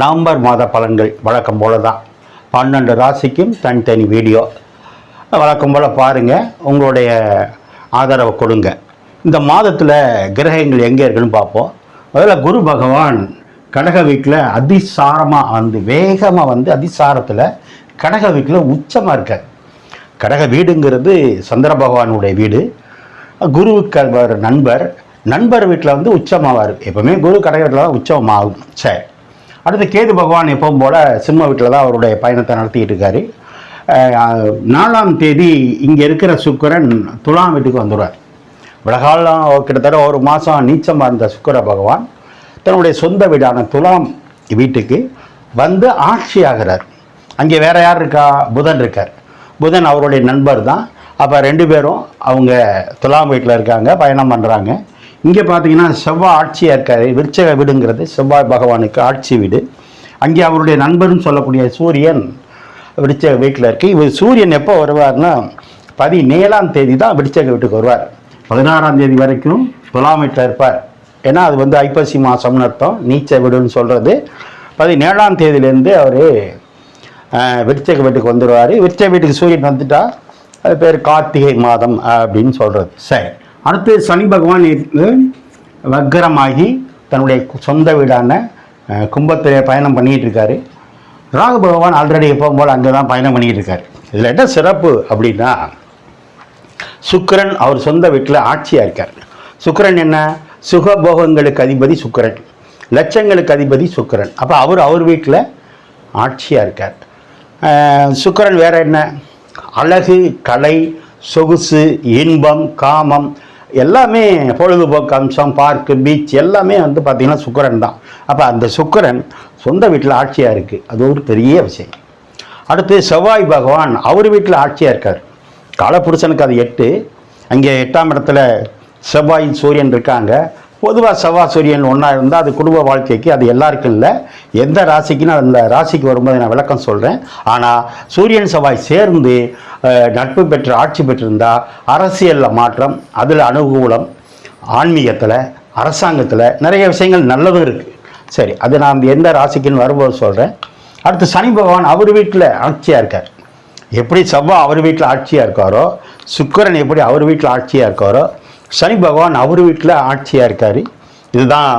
November மாத பலன்கள் வழக்கம் போல தான் பன்னெண்டு ராசிக்கும் தனித்தனி வீடியோ. வழக்கம் போல் பாருங்கள் உங்களுடைய ஆதரவை கொடுங்க. இந்த மாதத்தில் கிரகங்கள் எங்கே இருக்குன்னு பார்ப்போம். முதல்ல குரு பகவான் கடக வீட்டில் அதிசாரமாக வந்து வேகமாக வந்து அதிசாரத்தில் கடக வீட்டில் உச்சமாக இருக்கார். கடக வீடுங்கிறது சந்திர பகவானுடைய வீடு. குருவுக்கு நண்பர். நண்பர் வீட்டில் வந்து உச்சமாவார். எப்பவுமே குரு கடக வீட்டில் தான் உச்சமாகும். சரி. அடுத்து கேது பகவான் எப்பவும் போல் சிம்ம வீட்டில் தான் அவருடைய பயணத்தை நடத்திட்டு இருக்காரு. நாலாம் தேதி இங்கே இருக்கிற சுக்கரன் துலாம் வீட்டுக்கு வந்துடுவார். விலகாலம் கிட்டத்தட்ட ஒரு மாதம் நீச்சமாக இருந்த சுக்கர பகவான் தன்னுடைய சொந்த வீடான துலாம் வீட்டுக்கு வந்து ஆட்சி ஆகிறார். அங்கே வேற யார் இருக்கா? புதன் இருக்கார். புதன் அவருடைய நண்பர் தான். அப்போ ரெண்டு பேரும் அவங்க துலாம் வீட்டில் இருக்காங்க பயணம் பண்ணுறாங்க இங்கே பார்த்தீங்கன்னா செவ்வாய் ஆட்சியாக இருக்கார் விருச்சக வீடுங்கிறது செவ்வாய் பகவானுக்கு ஆட்சி வீடு. அங்கே அவருடைய நண்பர்னு சொல்லக்கூடிய சூரியன் விருச்சக வீட்டில் இருக்கு. இவர் சூரியன் எப்போ வருவார்னா பதினேழாம் தேதி தான் விருச்சக வீட்டுக்கு வருவார். பதினாறாம் தேதி வரைக்கும் துலாம் வீட்டில் இருப்பார். ஏன்னா அது வந்து ஐப்பசி மாதம்னு அர்த்தம் நீச்ச வீடுன்னு சொல்கிறது பதினேழாம் தேதியிலேருந்து அவர் விருச்சக வீட்டுக்கு வந்துடுவார் விருச்சக வீட்டுக்கு சூரியன் வந்துட்டா அது பேர் கார்த்திகை மாதம் அப்படின்னு சொல்கிறது சரி. அடுத்து சனி பகவான் வக்கரமாகி தன்னுடைய சொந்த வீடான கும்பத்திலே பயணம் பண்ணிகிட்டு இருக்காரு ராகு பகவான் ஆல்ரெடி எப்பவும் போல் அங்கே தான் பயணம் பண்ணிகிட்டு இருக்காரு இதில் என்ன சிறப்பு அப்படின்னா சுக்கிரன் அவர் சொந்த வீட்டில் ஆட்சியாக இருக்கார். சுக்கிரன் என்ன? சுகபோகங்களுக்கு அதிபதி சுக்கிரன். லட்சங்களுக்கு அதிபதி சுக்கிரன். அப்போ அவர் அவர் வீட்டில் ஆட்சியாக இருக்கார். சுக்கரன் வேறு என்ன? அழகு கலை சொகுசு இன்பம் காமம் எல்லாமே பொழுதுபோக்கு அம்சம் பார்க்கு பீச் எல்லாமே வந்து பார்த்திங்கன்னா சுக்கரன் தான். அப்போ அந்த சுக்கரன் சொந்த வீட்டில் ஆட்சியாக இருக்குது அது ஒரு பெரிய விஷயம். அடுத்து செவ்வாய் பகவான் அவர் வீட்டில் ஆட்சியாக இருக்கார். காலப்புருஷனுக்கு அது எட்டு. அங்கே எட்டாம் இடத்துல செவ்வாய் சூரியன் இருக்காங்க. பொதுவாக செவ்வாய் சூரியன் ஒன்றா இருந்தால் அது குடும்ப வாழ்க்கைக்கு அது எல்லாருக்கும் இல்லை. எந்த ராசிக்குன்னு அந்த ராசிக்கு வரும்போது நான் விளக்கம் சொல்கிறேன் ஆனால் சூரியன் செவ்வாய் சேர்ந்து நட்பு பெற்று ஆட்சி பெற்றிருந்தால் அரசியலில் மாற்றம் அதில் அனுகூலம் ஆன்மீகத்தில் அரசாங்கத்தில் நிறைய விஷயங்கள் நல்லதும் இருக்குது சரி அது நான் எந்த ராசிக்குன்னு வரும்போது சொல்கிறேன் அடுத்து சனி பகவான் அவர் வீட்டில் ஆட்சியாக இருக்கார். எப்படி செவ்வாய் அவர் வீட்டில் ஆட்சியாக இருக்காரோ சுக்கிரன் எப்படி அவர் வீட்டில் ஆட்சியாக இருக்காரோ சனி பகவான் அவர் வீட்டில் ஆட்சியாக இருக்கார். இதுதான்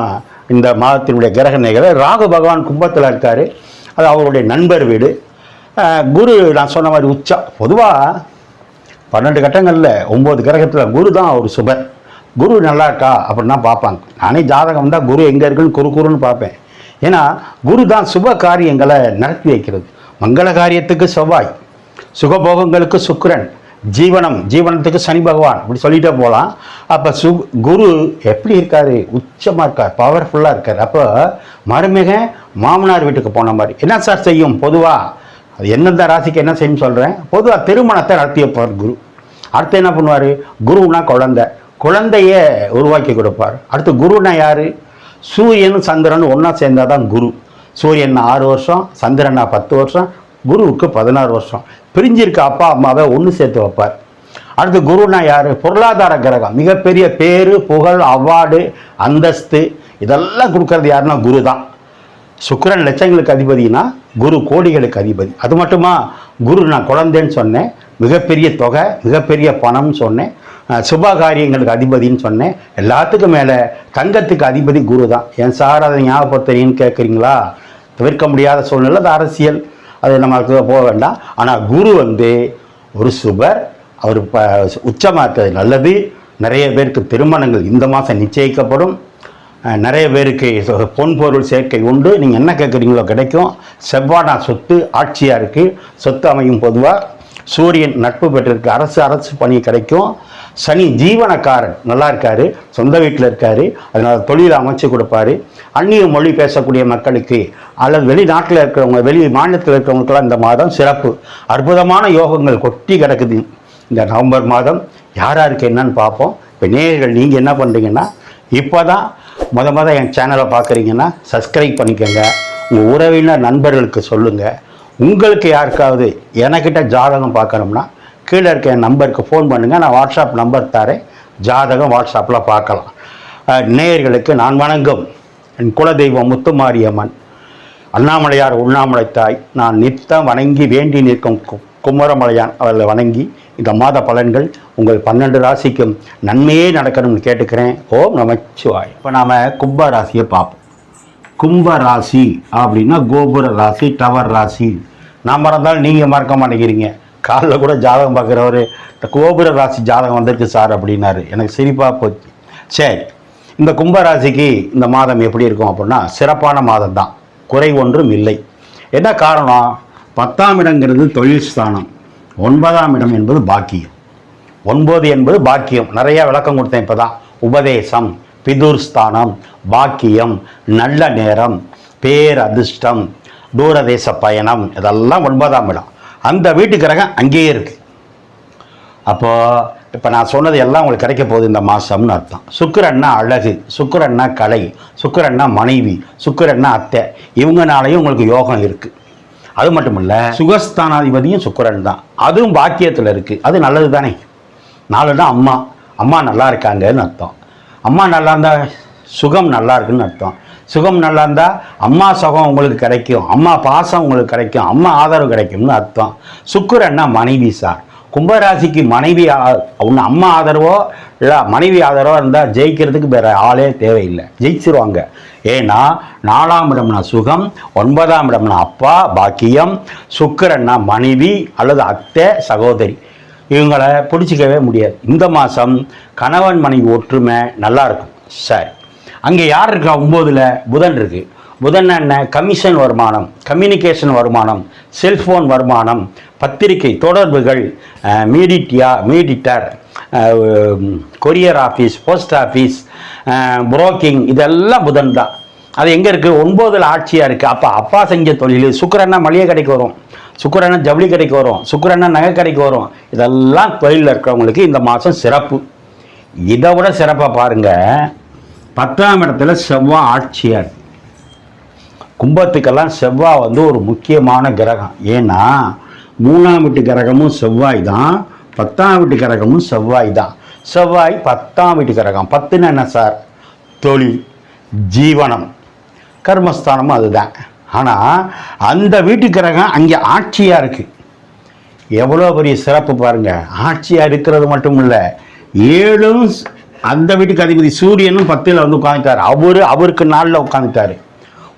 இந்த மாதத்தினுடைய கிரக நிகழ்வு. ராகு பகவான் கும்பத்தில் இருக்கார். அது அவருடைய நண்பர் வீடு. குரு நான் சொன்ன மாதிரி உச்சா. பொதுவாக பன்னெண்டு கட்டங்களில் ஒம்பது கிரகத்தில் குரு தான் அவர் சுபர் குரு நல்லா இருக்கா அப்படின்னா பார்ப்பாங்க. நானே ஜாதகம் தான் குரு எங்கே இருக்குன்னு குரு குருன்னு பார்ப்பேன். ஏன்னா குரு தான் சுப காரியங்களை நடத்தி வைக்கிறது. மங்கள காரியத்துக்கு செவ்வாய் சுகபோகங்களுக்கு சுக்கிரன் ஜீவனம் ஜீவனத்துக்கு சனி பகவான் இப்படி சொல்லிட்டே போகலாம் அப்போ சு குரு எப்படி இருக்கார்? உச்சமாக இருக்கார் பவர்ஃபுல்லாக இருக்கார். அப்போ மருமக மாமனார் வீட்டுக்கு போன மாதிரி. என்ன சார் செய்யும்? பொதுவாக அது எந்தெந்த ராசிக்கு என்ன செய்யும் சொல்கிறேன் பொதுவாக திருமணத்தை நடத்தி வைப்பார் குரு. அடுத்து என்ன பண்ணுவார்? குருனா குழந்தை. குழந்தைய உருவாக்கி கொடுப்பார். அடுத்து குருனா யார்? சூரியன் சந்திரன் ஒன்றா சேர்ந்தால் தான் குரு. சூரியன் ஆறு வருஷம் சந்திரனா பத்து வருஷம் குருவுக்கு பதினாறு வருஷம். பிரிஞ்சிருக்க அப்பா அம்மாவை ஒன்று சேர்த்து வைப்பார். அடுத்து குருனா யார்? பொருளாதார கிரகம். மிகப்பெரிய பேரு புகழ் அவார்டு அந்தஸ்து இதெல்லாம் கொடுக்கறது யாருன்னா குரு தான் சுக்கரன் லட்சங்களுக்கு அதிபதினா குரு கோடிகளுக்கு அதிபதி. அது மட்டுமா? குரு நான் குழந்தைன்னு சொன்னேன் மிகப்பெரிய தொகை மிகப்பெரிய பணம்னு சொன்னேன் சுப காரியங்களுக்கு அதிபதின்னு சொன்னேன். எல்லாத்துக்கும் மேலே தங்கத்துக்கு அதிபதி குரு தான் ஏன் சார் அதை ஞாபகப்படுத்துறீங்கன்னு கேட்குறீங்களா தவிர்க்க முடியாத சூழ்நிலை அது அரசியல். அது நமக்கு போக வேண்டாம். ஆனால் குரு வந்து ஒரு சுபர் அவர் ப உச்சமாக இருக்கிறது நல்லது. நிறைய பேருக்கு திருமணங்கள் இந்த மாதம் நிச்சயிக்கப்படும். நிறைய பேருக்கு பொன்பொருள் பொன் பொருள் சேர்க்கை உண்டு. நீங்கள் என்ன கேட்குறீங்களோ கிடைக்கும். செவ்வானா சொத்து ஆட்சியாக இருக்குது சொத்து அமையும் பொதுவாக சூரியன் நட்பு பெற்றிருக்கு. அரசு அரசு பணி கிடைக்கும். சனி ஜீவனக்காரன் நல்லா இருக்காரு. சொந்த வீட்டில் இருக்காரு. அதனால் தொழில் அமைச்சு கொடுப்பாரு. அந்நிய மொழி பேசக்கூடிய மக்களுக்கு அல்லது வெளிநாட்டில் இருக்கிறவங்க வெளி மாநிலத்தில் இருக்கிறவங்களுக்கெல்லாம் இந்த மாதம் சிறப்பு. அற்புதமான யோகங்கள் கொட்டி கிடக்குது. இந்த நவம்பர் மாதம் யார் யாருக்கு என்னன்னு பார்ப்போம். இப்போ நேயர்கள் நீங்கள் என்ன பண்ணுறீங்கன்னா இப்போ தான் முத முத என் சேனலை பார்க்குறீங்கன்னா சப்ஸ்கிரைப் பண்ணிக்கோங்க. உங்கள் உறவினர் நண்பர்களுக்கு சொல்லுங்கள் உங்களுக்கு யாருக்காவது எனக்கிட்ட ஜாதகம் பார்க்கணும்னா கீழே இருக்க என் நம்பருக்கு ஃபோன் பண்ணுங்கள் நான் வாட்ஸ்அப் நம்பர் தரேன். ஜாதகம் வாட்ஸ்அப்பில் பார்க்கலாம். நேயர்களுக்கு நான் வணங்கும். என் குலதெய்வம் முத்துமாரியம்மன். அண்ணாமலையார் உண்ணாமலை தாய் நான் நித்தம் வணங்கி வேண்டி நிற்கும் கு- குமரமலையான் அவர்களை வணங்கி இந்த மாத பலன்கள் உங்கள் பன்னெண்டு ராசிக்கும் நன்மையே நடக்கணும்னு கேட்டுக்கிறேன். ஓம் நமச்சிவாய். இப்போ நாம் கும்ப ராசியை பார்ப்போம். கும்ப ராசி அப்படின்னா கோபுர ராசி டவர் ராசி. நான் மறந்தாலும் நீங்கள் மறக்க மாட்டேங்கிறீங்க. காலைல கூட ஜாதகம் பார்க்குறவர் இந்த கோபுர ராசி ஜாதகம் வந்திருக்கு சார் அப்படின்னாரு. எனக்கு சிரிப்பாக போச்சு. சரி. இந்த கும்பராசிக்கு இந்த மாதம் எப்படி இருக்கும் அப்படின்னா சிறப்பான மாதம் தான் குறை ஒன்றும் இல்லை. என்ன காரணம்? பத்தாம் இடங்கிறது தொழில் ஸ்தானம். ஒன்பதாம் இடம் என்பது பாக்கியம். ஒன்பது என்பது பாக்கியம். நிறைய விளக்கம் கொடுத்தேன் இப்போ தான் உபதேசம் பிதுர் ஸ்தானம் பாக்கியம் நல்ல நேரம் பேர் அதிர்ஷ்டம் தூரதேச பயணம் இதெல்லாம் ஒன்பதாம் இடம். அந்த வீட்டு கிரகம் அங்கேயே இருக்குது அப்போ இப்போ நான் சொன்னது எல்லாம் உங்களுக்கு கிடைக்க போகுது இந்த மாதம்னு அர்த்தம். சுக்கரன்னா அழகு சுக்கரன்னா கலை சுக்கரன்னா மனைவி சுக்கரன்னா அத்தை. இவங்கனாலையும் உங்களுக்கு யோகம் இருக்குது அது மட்டும் இல்லை சுகஸ்தானாதிபதியும் சுக்கிரன் தான். அதுவும் பாக்கியத்தில் இருக்குது அது நல்லது தானே? நாலுனா அம்மா. அம்மா நல்லா இருக்காங்கன்னு அர்த்தம். அம்மா நல்லா இருந்தால் சுகம் நல்லா இருக்குன்னு அர்த்தம். சுகம் நல்லா இருந்தால் அம்மா சுகம் உங்களுக்கு கிடைக்கும். அம்மா பாசம் உங்களுக்கு கிடைக்கும். அம்மா ஆதரவு கிடைக்கும்னு அர்த்தம். சுக்கரன்னா மனைவி சார். கும்பராசிக்கு மனைவி ஆ- அம்மா ஆதரவோ இல்லை மனைவி ஆதரவோ இருந்தால் ஜெயிக்கிறதுக்கு வேற ஆளே தேவையில்லை. ஜெயிச்சிருவாங்க. ஏன்னா நாலாம் இடம்னா சுகம் ஒன்பதாம் இடம்னா அப்பா பாக்கியம் சுக்கரன்னா மனைவி அல்லது அத்தை சகோதரி. இவங்களை பிடிச்சிக்கவே முடியாது. இந்த மாதம் கணவன் மனைவி ஒற்றுமை நல்லாயிருக்கும் சரி. அங்கே யார் இருக்கா? ஒம்போதில் புதன் இருக்குது புதன் என்ன கமிஷன் வருமானம் கம்யூனிகேஷன் வருமானம் செல்ஃபோன் வருமானம் பத்திரிகை தொடர்புகள் மீடிட்டியா மீடிட்டர் courier office post office broking இதெல்லாம் புதன் தான். அது எங்கே இருக்குது ஒன்பதில் ஆட்சியாக இருக்குது அப்போ அப்பா செஞ்ச தொழில் சுக்கரன்னா மளிகை கடைக்கு வரும் சுக்கரன்னா ஜவுளி கடைக்கு வரும் சுக்கரன்னா நகை கடைக்கு வரும். இதெல்லாம் தொழிலில் இருக்கிறவங்களுக்கு இந்த மாதம் சிறப்பு. இதை விட சிறப்பாக பாருங்கள் பத்தாம் இடத்துல செவ்வாய் ஆட்சியாக இருக்குது கும்பத்துக்கெல்லாம் செவ்வாய் வந்து ஒரு முக்கியமான கிரகம். ஏன்னா மூணாம் வீட்டு கிரகமும் செவ்வாய் தான் பத்தாம் வீட்டு கிரகமும் செவ்வாய் தான். செவ்வாய் பத்தாம் வீட்டு கிரகம். பத்துன்னு என்ன சார்? தொழில் ஜீவனம் கர்மஸ்தானமும் அதுதான். ஆனால் அந்த வீட்டு கிரகம் அங்கே ஆட்சியாக இருக்குது எவ்வளோ பெரிய சிறப்பு பாருங்கள் ஆட்சியாக இருக்கிறது மட்டும் இல்லை ஏழும் அந்த வீட்டுக்கு அதிபதி சூரியனும் பத்தில் வந்து உட்காந்துட்டார் அவர் அவருக்கு நாளில் உட்காந்துட்டார்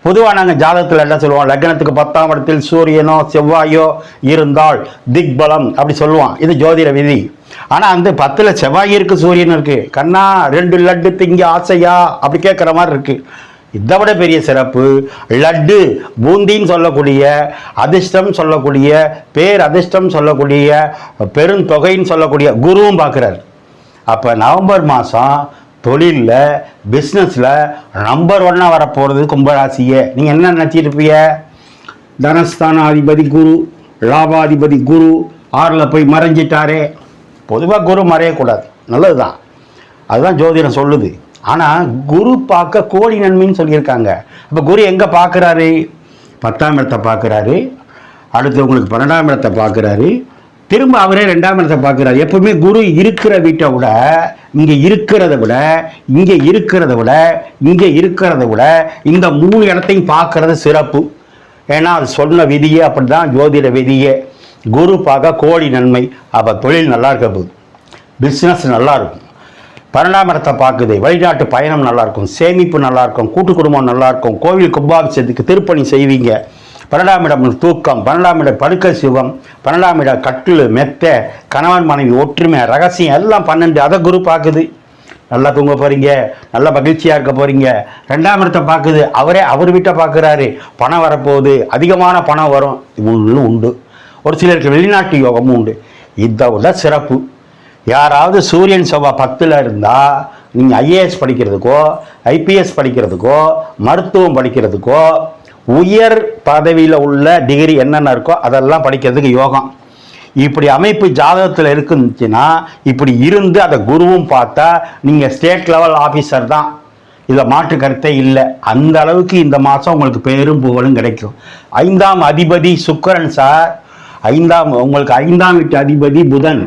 பொதுவாக நாங்கள் ஜாதகத்தில் என்ன சொல்லுவோம்? லக்னத்துக்கு பத்தாம் இடத்தில் சூரியனோ செவ்வாயோ இருந்தால் திக்பலம் அப்படி சொல்லுவோம் இது ஜோதிட விதி. ஆனால் அந்த பத்தில் செவ்வாய் இருக்கு சூரியன் இருக்கு. கண்ணா ரெண்டு லட்டு திங்க ஆசையா? அப்படி கேட்குற மாதிரி இருக்கு. இதை விட பெரிய சிறப்பு லட்டு பூந்தின்னு சொல்லக்கூடிய அதிர்ஷ்டம் சொல்லக்கூடிய பேர் அதிர்ஷ்டம் சொல்லக்கூடிய பெருந்தொகைன்னு சொல்லக்கூடிய குருவும் பார்க்குறாரு. அப்போ நவம்பர் மாதம் தொழிலில் பிஸ்னஸில் நம்பர் ஒன்னாக வரப்போகிறது கும்பராசியே. நீங்கள் என்ன நினச்சிட்டு இருப்பீங்க? தனஸ்தானாதிபதி குரு லாபாதிபதி குரு ஆறில் போய் மறைஞ்சிட்டாரே. பொதுவாக குரு மறையக்கூடாது. நல்லது தான் அதுதான் ஜோதிடம் சொல்லுது. ஆனால் குரு பார்க்க கோடி நன்மைன்னு சொல்லியிருக்காங்க. அப்போ குரு எங்கே பார்க்குறாரு? பத்தாம் இடத்தை பார்க்குறாரு. அடுத்து உங்களுக்கு பன்னெண்டாம் இடத்தை பார்க்குறாரு. திரும்ப அவரே ரெண்டாம் இடத்தை பார்க்குறாரு. எப்பவுமே குரு இருக்கிற வீட்டை விட இங்கே இருக்கிறத விட இங்கே இருக்கிறத விட இங்கே இருக்கிறத விட இந்த மூணு இடத்தையும் பார்க்கறது சிறப்பு. ஏன்னா அது சொன்ன விதியே அப்படிதான் ஜோதிட விதியே. குரு பார்க்க கோடி நன்மை. அப்போ தொழில் நல்லா இருக்க போகுது. பிஸ்னஸ் நல்லா இருக்கும். பன்னெண்டாம் இடத்தை பார்க்குது. வெளிநாட்டு பயணம் நல்லாயிருக்கும் சேமிப்பு நல்லாயிருக்கும் கூட்டு குடும்பம் நல்லாயிருக்கும் கோவில் கும்பாபிஷேகத்துக்கு திருப்பணி செய்வீங்க. பன்னெண்டாம் இடம் தூக்கம் பன்னெண்டாம் இடம் படுக்கை சிவம் பன்னெண்டாம் இடம் கட்டில் மெத்த கணவன் மனைவி ஒற்றுமை ரகசியம் எல்லாம் பன்னெண்டு அதை குரு பார்க்குது. நல்லா தூங்க போகிறீங்க நல்லா மகிழ்ச்சியாக இருக்க போகிறீங்க ரெண்டாம் இடத்தை பார்க்குது அவரே அவர் வீட்டை பார்க்குறாரு. பணம் வரப்போகுது அதிகமான பணம் வரும். இவங்களும் உண்டு. ஒரு சிலருக்கு வெளிநாட்டு யோகமும் உண்டு. இதை விட சிறப்பு. யாராவது சூரியன் செவ்வாய் பத்தில் இருந்தால் நீங்கள் ஐஏஎஸ் படிக்கிறதுக்கோ ஐபிஎஸ் படிக்கிறதுக்கோ மருத்துவம் படிக்கிறதுக்கோ உயர் பதவியில் உள்ள டிகிரி என்னென்ன இருக்கோ அதெல்லாம் படிக்கிறதுக்கு யோகம். இப்படி அமைப்பு ஜாதகத்தில் இருக்குந்துச்சுன்னா இப்படி இருந்து அதை குருவும் பார்த்தா நீங்கள் ஸ்டேட் லெவல் ஆஃபீஸர் தான். இதில் மாற்று கருத்தே இல்லை. அந்த அளவுக்கு இந்த மாதம் உங்களுக்கு பேரும் புகழும் கிடைக்கும். ஐந்தாம் அதிபதி சுக்கிரன் சார் ஐந்தாம் உங்களுக்கு ஐந்தாம் வீட்டு அதிபதி புதன்.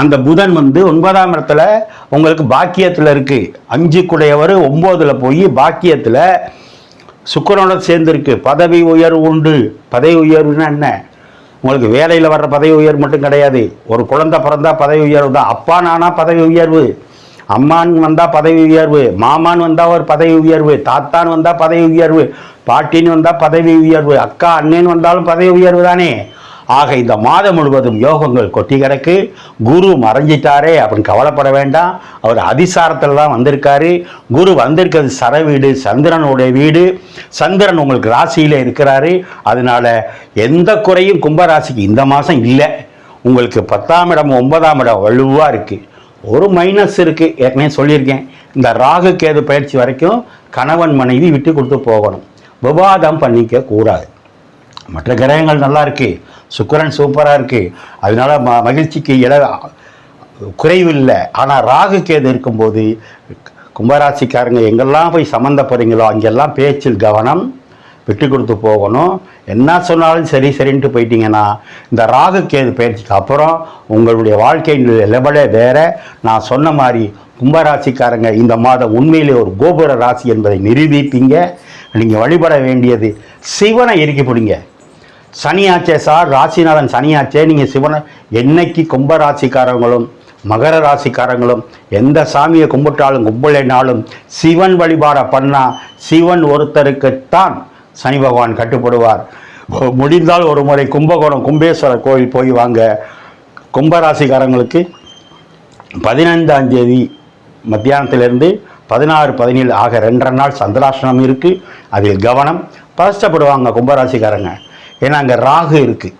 அந்த புதன் வந்து ஒன்பதாம் இடத்துல உங்களுக்கு பாக்கியத்தில் இருக்குது அஞ்சு குடையவர் ஒம்போதில் போய் பாக்கியத்தில் சுக்கரனோட சேர்ந்துருக்கு. பதவி உயர்வு உண்டு. பதவி உயர்வுன்னா என்ன? உங்களுக்கு வேலையில் வர்ற பதவி உயர்வு மட்டும் கிடையாது. ஒரு குழந்தை பிறந்தா பதவி உயர்வு தான். அப்பா நானா பதவி உயர்வு. அம்மான் வந்தால் பதவி உயர்வு. மாமான் வந்தால் ஒரு பதவி உயர்வு. தாத்தான் வந்தால் பதவி உயர்வு. பாட்டின்னு வந்தால் பதவி உயர்வு. அக்கா அண்ணன் வந்தாலும் பதவி உயர்வு தானே? ஆக இந்த மாதம் முழுவதும் யோகங்கள் கொட்டி கிடக்கு. குரு மறைஞ்சிட்டாரே அப்படின்னு கவலைப்பட வேண்டாம். அவர் அதிசாரத்தில் தான் வந்திருக்காரு. குரு வந்திருக்கிறது சர வீடு சந்திரனுடைய வீடு. சந்திரன் உங்களுக்கு ராசியில் இருக்கிறாரு. அதனால் எந்த குறையும் கும்பராசிக்கு இந்த மாதம் இல்லை. உங்களுக்கு பத்தாம் இடம் ஒன்பதாம் இடம் வலுவாக இருக்குது ஒரு மைனஸ் இருக்குது ஏற்கனவே சொல்லியிருக்கேன். இந்த ராகு கேது பயிற்சி வரைக்கும் கணவன் மனைவி விட்டு கொடுத்து போகணும். விவாதம் பண்ணிக்க கூடாது. மற்ற கிரகங்கள் நல்லா இருக்கு. சுக்கரன் சூப்பராக இருக்கு. அதனால ம மகிழ்ச்சிக்கு இட குறைவு இல்லை. ஆனால் ராகு கேது இருக்கும்போது கும்பராசிக்காரங்க எங்கெல்லாம் போய் சம்மந்தப்படுறீங்களோ அங்கெல்லாம் பேச்சில் கவனம் விட்டு கொடுத்து போகணும். என்ன சொன்னாலும் சரி சரின்ட்டு போயிட்டீங்கன்னா இந்த ராகு கேது பயிற்சிக்கு அப்புறம் உங்களுடைய வாழ்க்கையின் லெவலே வேற. நான் சொன்ன மாதிரி கும்பராசிக்காரங்க இந்த மாதம் உண்மையிலே ஒரு கோபுர ராசி என்பதை நிரூபிப்பீங்க. நீங்கள் வழிபட வேண்டியது சிவனை இறுக்கி பிடிங்க. சனியாச்சே சார் ராசிநாதன் சனியாச்சே நீங்கள் சிவனை என்னைக்கு கும்ப ராசிக்காரங்களும் மகர ராசிக்காரங்களும் எந்த சாமியை கும்பிட்டாலும் கும்பலைனாலும் சிவன் வழிபாட பண்ணால் சிவன் ஒருத்தருக்குத்தான் சனி பகவான் கட்டுப்படுவார். முடிந்தால் ஒரு முறை கும்பகோணம் கும்பேஸ்வரர் கோயில் போய் வாங்க. கும்பராசிக்காரங்களுக்கு பதினைந்தாம் தேதி மத்தியானத்திலிருந்து பதினாறு பதினேழு ஆக ரெண்டரை நாள் சந்திராசனம் இருக்குது அதில் கவனம் பதஷ்டப்படுவாங்க கும்பராசிக்காரங்க ஏன்னா அங்கே ராகு இருக்குது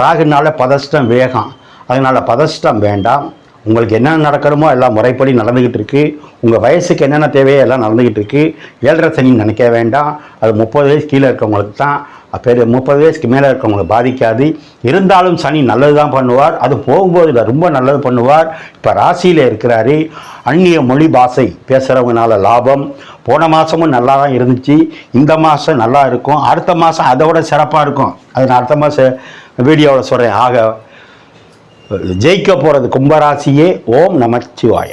ராகுனால பதஷ்டம் வேகம். அதனால் பதஷ்டம் வேண்டாம். உங்களுக்கு என்னென்ன நடக்கணுமோ எல்லாம் முறைப்படி நடந்துக்கிட்டு இருக்குது உங்கள் வயசுக்கு என்னென்ன தேவையோ எல்லாம் நடந்துக்கிட்டு இருக்கு. ஏழரை சனி நினைக்க வேண்டாம். அது முப்பது வயசு கீழே இருக்கவங்களுக்கு தான். பெரிய முப்பது வயசுக்கு மேலே இருக்கவங்களுக்கு பாதிக்காது. இருந்தாலும் சனி நல்லது தான் பண்ணுவார். அது போகும்போது ரொம்ப நல்லது பண்ணுவார். இப்போ ராசியில் இருக்கிறாரு. அந்நிய மொழி பாஷை பேசுகிறவங்கனால லாபம். போன மாதமும் நல்லா தான் இருந்துச்சு. இந்த மாதம் நல்லா இருக்கும். அடுத்த மாதம் அதை விட சிறப்பாக இருக்கும். அது நான் அடுத்த மாதம் வீடியோவில் சொல்கிறேன் ஆக ஜெயிக்க போகிறது கும்பராசியே ஓம் நமச்சிவாய.